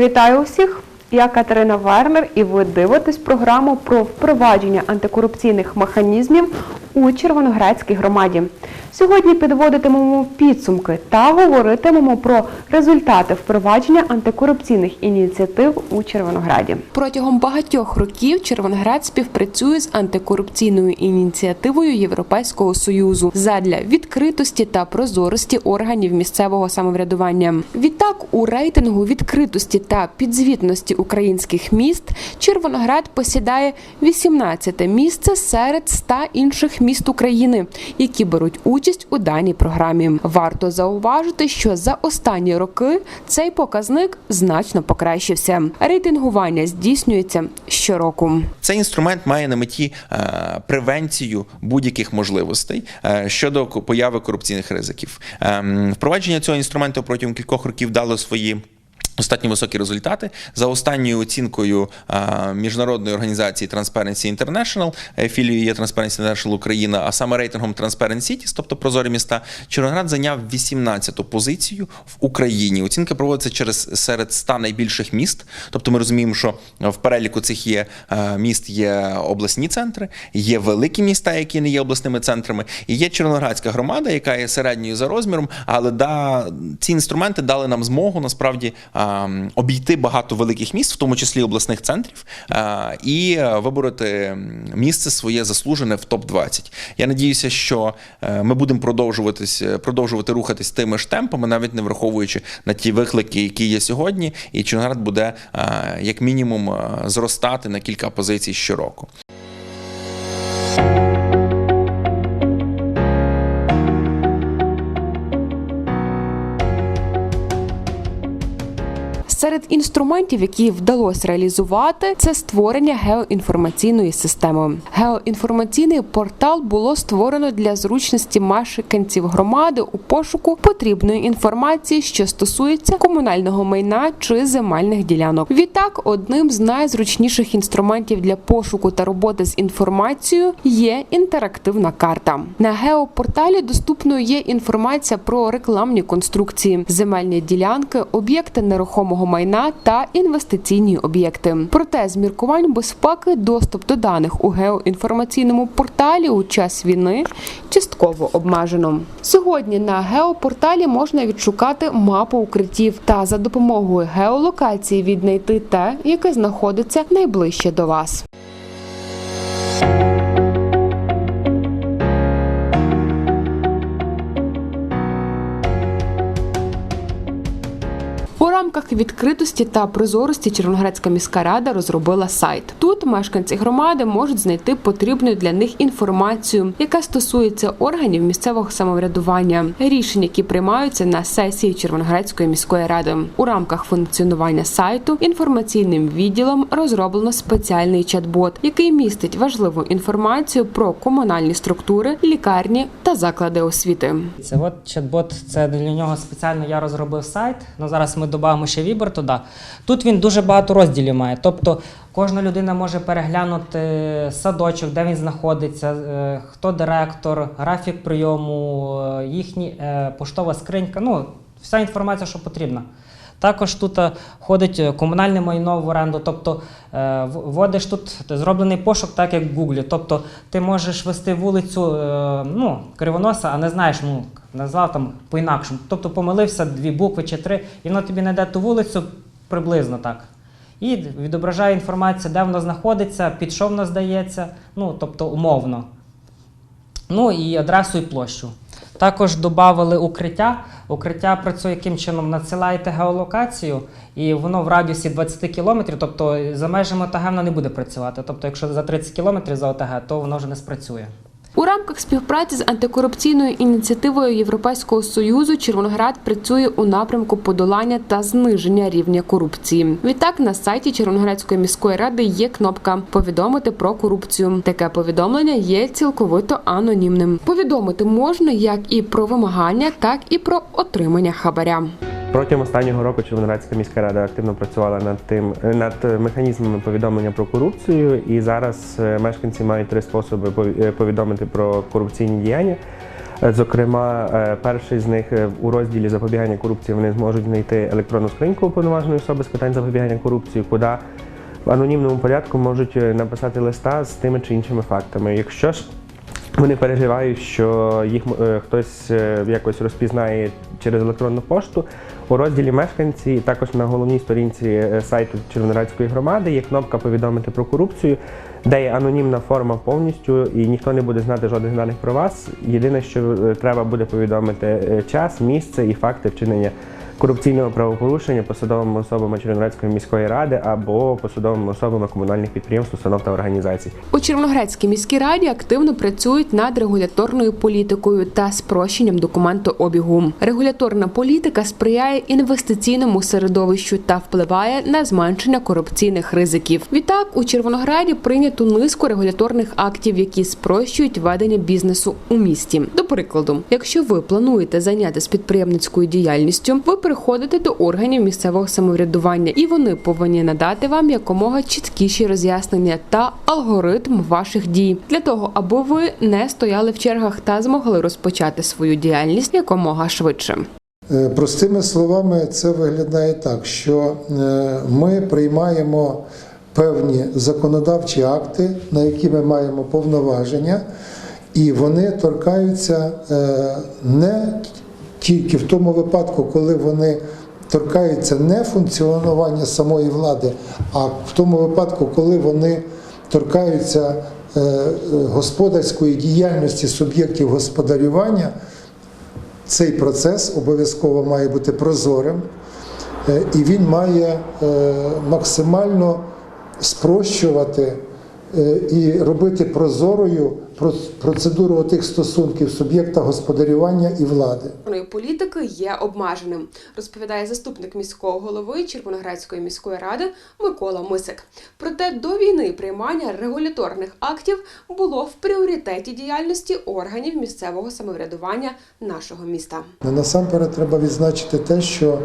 Вітаю усіх! Я Катерина Вернер, і ви дивитесь програму про впровадження антикорупційних механізмів у Червоноградській громаді. Сьогодні підводитимемо підсумки та говоритимемо про результати впровадження антикорупційних ініціатив у Червонограді. Протягом багатьох років Червоноград співпрацює з антикорупційною ініціативою Європейського союзу задля відкритості та прозорості органів місцевого самоврядування. Відтак, у рейтингу відкритості та підзвітності українських міст Червоноград посідає 18 місце серед 100 інших міст України, які беруть участь у даній програмі. Варто зауважити, що за останні роки цей показник значно покращився. Рейтингування здійснюється щороку. Цей інструмент має на меті е, превенцію будь-яких можливостей е, щодо появи корупційних ризиків. Ем, Впровадження цього інструменту протягом кількох років дало свої. Достатньо високі результати за останньою оцінкою е, міжнародної організації Transparency International, філією є Transparency International Україна, а саме рейтингом Transparent Cities, тобто прозорі міста, Червоноград зайняв 18-ту позицію в Україні. Оцінка проводиться через серед 100 найбільших міст. Тобто ми розуміємо, що в переліку цих є міст є обласні центри, є великі міста, які не є обласними центрами, і є Червоноградська громада, яка є середньою за розміром. Але да, ці інструменти дали нам змогу насправді обійти багато великих міст, в тому числі обласних центрів, е, і вибороти місце своє заслужене в топ 20 Я надіюся, що е, ми будемо продовжуватись, е, продовжувати рухатись тими ж темпами, навіть не враховуючи на ті виклики, які є сьогодні, і Червоноград буде як мінімум зростати на кілька позицій щороку. Інструментів, які вдалося реалізувати, це створення геоінформаційної системи. Геоінформаційний портал було створено для зручності мешканців громади у пошуку потрібної інформації, що стосується комунального майна чи земельних ділянок. Відтак, одним з найзручніших інструментів для пошуку та роботи з інформацією є інтерактивна карта. На геопорталі доступною є інформація про рекламні конструкції, земельні ділянки, об'єкти нерухомого майна та інвестиційні об'єкти. Проте з міркувань безпеки доступ до даних у геоінформаційному порталі у час війни частково обмежено. Сьогодні на геопорталі можна відшукати мапу укриттів та за допомогою геолокації віднайти те, яке знаходиться найближче до вас. Відкритості та прозорості Червоноградська міська рада розробила сайт. Тут мешканці громади можуть знайти потрібну для них інформацію, яка стосується органів місцевого самоврядування, рішень, які приймаються на сесії Червоноградської міської ради. У рамках функціонування сайту інформаційним відділом розроблено спеціальний чат-бот, який містить важливу інформацію про комунальні структури, лікарні та заклади освіти. Це от чат-бот, це для нього спеціально я розробив сайт. Ну зараз ми додамо ще вібер туди. Тут він дуже багато розділів має. Тобто кожна людина може переглянути садочок, де він знаходиться, е, хто директор, графік прийому, е, їхні е, поштова скринька. Ну, вся інформація, що потрібна. Також тут ходить е, комунальне майно в оренду, тобто вводиш тут зроблений пошук, так як в Гуглі. Тобто ти можеш вести вулицю ну, кривоноса, а не знаєш, ну, назвав там по-інакшому. Тобто помилився дві букви чи три, і воно тобі знайде ту вулицю приблизно так. І відображає інформацію, де воно знаходиться, під що воно здається, ну, тобто умовно. Ну і адресу і площу. Також додали укриття. Укриття працює яким чином? Надсилаєте геолокацію, і воно в радіусі 20 кілометрів, тобто за межами ОТГ воно не буде працювати. Тобто, якщо за 30 кілометрів за ОТГ, то воно вже не спрацює. У рамках співпраці з антикорупційною ініціативою Європейського союзу Червоноград працює у напрямку подолання та зниження рівня корупції. Відтак на сайті Червоноградської міської ради є кнопка Повідомити про корупцію. Таке повідомлення є цілковито анонімним. Повідомити можна як і про вимагання, так і про отримання хабаря. Протягом останнього року Червоноградська міська рада активно працювала над тим над механізмами повідомлення про корупцію, і зараз е, мешканці мають три способи е, повідомити про корупційні діяння. Е, Зокрема, е, перший з них е, у розділі запобігання корупції вони зможуть знайти електронну скриньку уповноваженої особи з питань запобігання корупції, куди в анонімному порядку можуть е, написати листа з тими чи іншими фактами. Якщо ж вони переживають, що їх е, хтось е, якось розпізнає через електронну пошту. У розділі мешканці, також на головній сторінці е, сайту Червоноградської громади є кнопка Повідомити про корупцію, де є анонімна форма повністю, і ніхто не буде знати жодних даних про вас. Єдине, що треба буде повідомити час, місце і факти вчинення корупційного правопорушення посадовими особами Червоноградської міської ради або посадовими особами комунальних підприємств, установ та організацій. У Червоноградській міській раді активно працюють над регуляторною політикою та спрощенням документообігу. Регуляторна політика сприяє інвестиційному середовищу та впливає на зменшення корупційних ризиків. Відтак у Червонограді прийнято низку регуляторних актів, які спрощують ведення бізнесу у місті. До прикладу, якщо ви плануєте зайнятися підприємницькою діяльністю, ви приходите до органів місцевого самоврядування, і вони повинні надати вам якомога чіткіші роз'яснення та алгоритм ваших дій для того, аби ви не стояли в чергах та змогли розпочати свою діяльність якомога швидше. Е, Простими словами, це виглядає так, що е, ми приймаємо певні законодавчі акти, на які ми маємо повноваження, і вони торкаються е, не тільки в тому випадку, коли вони торкаються не функціонування самої влади, а в тому випадку, коли вони торкаються е, господарської діяльності суб'єктів господарювання. Цей процес обов'язково має бути прозорим, е, і він має е, максимально спрощувати і робити прозорою проц- процедуру тих стосунків суб'єкта господарювання і влади. політики є обмеженим, розповідає заступник міського голови Червоноградської міської ради Микола Мисик. Проте до війни приймання регуляторних актів було в пріоритеті діяльності органів місцевого самоврядування нашого міста. Насамперед треба відзначити те, що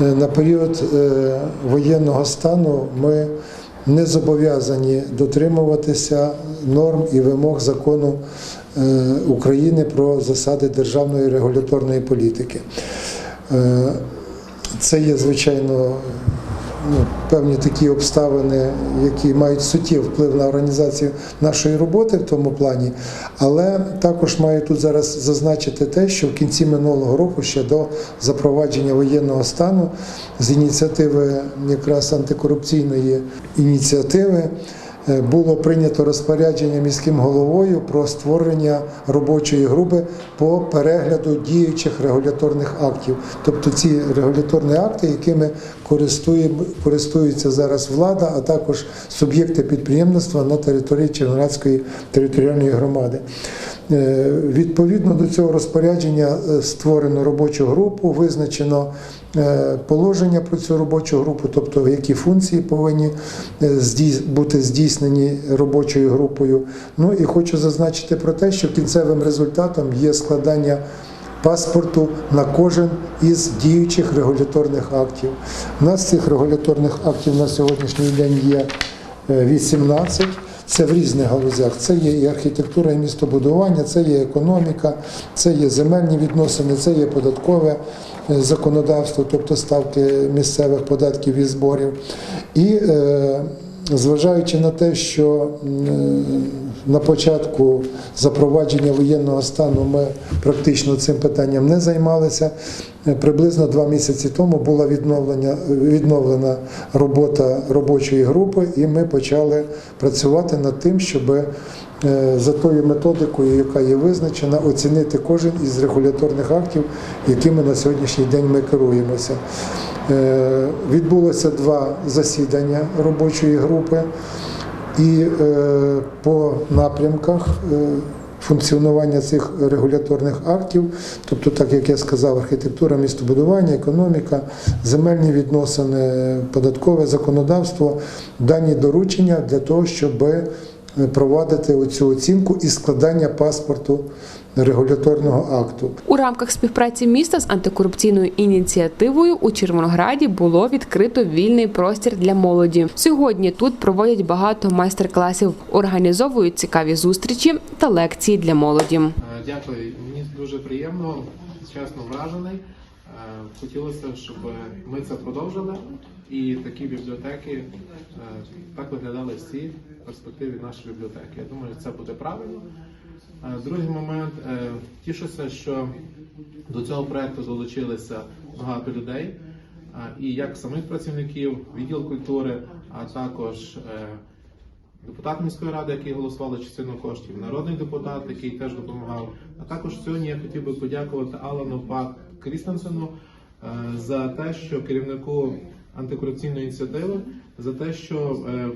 е, на період е, воєнного стану ми не зобов'язані дотримуватися норм і вимог закону е, України про засади державної регуляторної політики. Е, Це є, звичайно, ну, певні такі обставини, які мають суттєвий вплив на організацію нашої роботи в тому плані. Але також маю тут зараз зазначити те, що в кінці минулого року, ще до запровадження воєнного стану, з ініціативи якраз антикорупційної ініціативи. Е, Було прийнято розпорядження міським головою про створення робочої групи по перегляду діючих регуляторних актів, тобто ці регуляторні акти, якими користує, користується зараз влада, а також суб'єкти підприємництва на території Червоноградської територіальної громади. Е, Відповідно до цього розпорядження е, створено робочу групу, визначено положення про цю робочу групу, тобто які функції повинні е, бути здійснені робочою групою. Ну і хочу зазначити про те, що кінцевим результатом є складання паспорту на кожен із діючих регуляторних актів. У нас цих регуляторних актів на сьогоднішній день є е, 18. Це в різних галузях. Це є і архітектура, і містобудування, це є економіка, це є земельні відносини, це є податкове е, законодавство, тобто ставки місцевих податків і зборів. І е, зважаючи на те, що на початку запровадження воєнного стану ми практично цим питанням не займалися. Е, Приблизно два місяці тому була відновлена відновлена робота робочої групи, і ми почали працювати над тим, щоб е, за тою методикою, яка є визначена, оцінити кожен із регуляторних актів, якими на сьогоднішній день ми керуємося. Е, Відбулося два засідання робочої групи. І е, по напрямках е, функціонування цих регуляторних актів, тобто, так як я сказав, архітектура, містобудування, економіка, земельні відносини, податкове законодавство, дані доручення для того, щоб е, провадити оцю оцінку і складання паспорту регуляторного акту. У рамках співпраці міста з антикорупційною ініціативою у Червонограді було відкрито вільний простір для молоді. Сьогодні тут проводять багато майстер-класів, організовують цікаві зустрічі та лекції для молоді. Е, Дякую. Мені дуже приємно, чесно вражений. Е, Хотілося, щоб ми це продовжили, і такі бібліотеки е, так виглядали всі в перспективі нашої бібліотеки. Я думаю, це буде правильно. Е, Другий момент тішуся, що до цього проекту долучилися багато людей, і як самих працівників, відділ культури, а також депутат міської ради, який голосували частину коштів, народний депутат, який теж допомагав. А також сьогодні я хотів би подякувати Алану Пак Крістенсену е, за те, що керівнику антикорупційної ініціативи, за те, що е,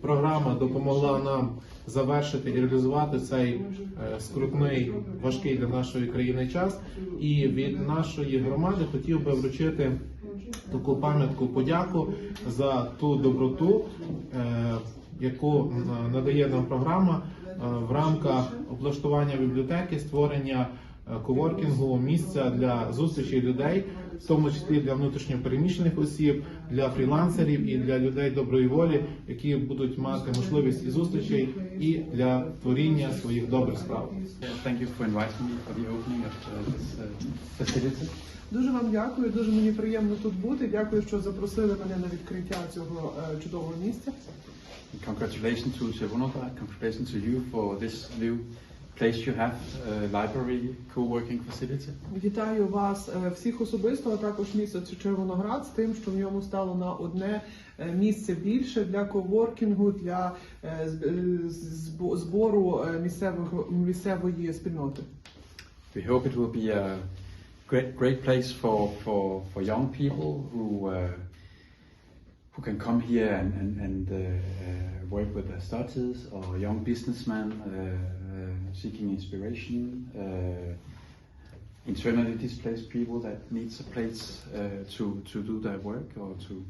програма допомогла нам завершити і реалізувати цей е, скрутний, важкий для нашої країни час. І від нашої громади хотів би вручити таку пам'ятку подяку за ту доброту, яку надає нам програма в рамках облаштування бібліотеки, створення коворкінгу, місця для зустрічі людей, в тому числі для внутрішньопереміщених осіб, для фрілансерів і для людей доброї волі, які будуть мати можливість і зустрічей, і для творіння своїх добрих справ. Uh, uh. Дуже вам дякую, дуже мені приємно тут бути. Дякую, що запросили мене на відкриття цього е, чудового місця. Congratulations to Sevonova, congratulations to you for this new place you have, uh, library, co-working facility. Вітаю вас е, всіх особисто, а також місто Червоноград з тим, що в ньому стало на одне е, місце більше для коворкінгу, для е, е, збору е, місцевого місцевої спільноти. We hope it will be a great, great place for, for, for young people who, uh, who can come here and, and, and uh, uh, work with their studies or young businessmen uh, uh, seeking inspiration. Uh, internally displaced people that needs a place uh, to, to do their work or to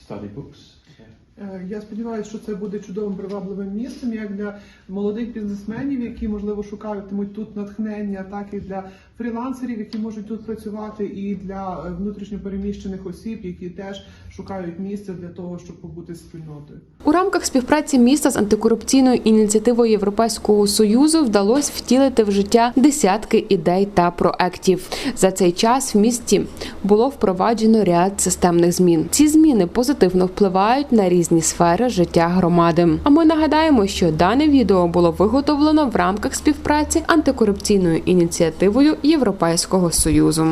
study books. Yeah. Е, Я сподіваюся, що це буде чудовим привабливим місцем, як для молодих бізнесменів, які можливо шукатимуть тут натхнення, так і для фрілансерів, які можуть тут працювати, і для е, внутрішньопереміщених осіб, які теж шукають місце для того, щоб побути спільнотою. У рамках співпраці міста з антикорупційною ініціативою Європейського союзу вдалося втілити в життя десятки ідей та проєктів. За цей час в місті було впроваджено ряд системних змін. Ці зміни позитивно впливають на різні сфери життя громади. А ми нагадаємо, що дане відео було виготовлено в рамках співпраці антикорупційною ініціативою Європейського союзу.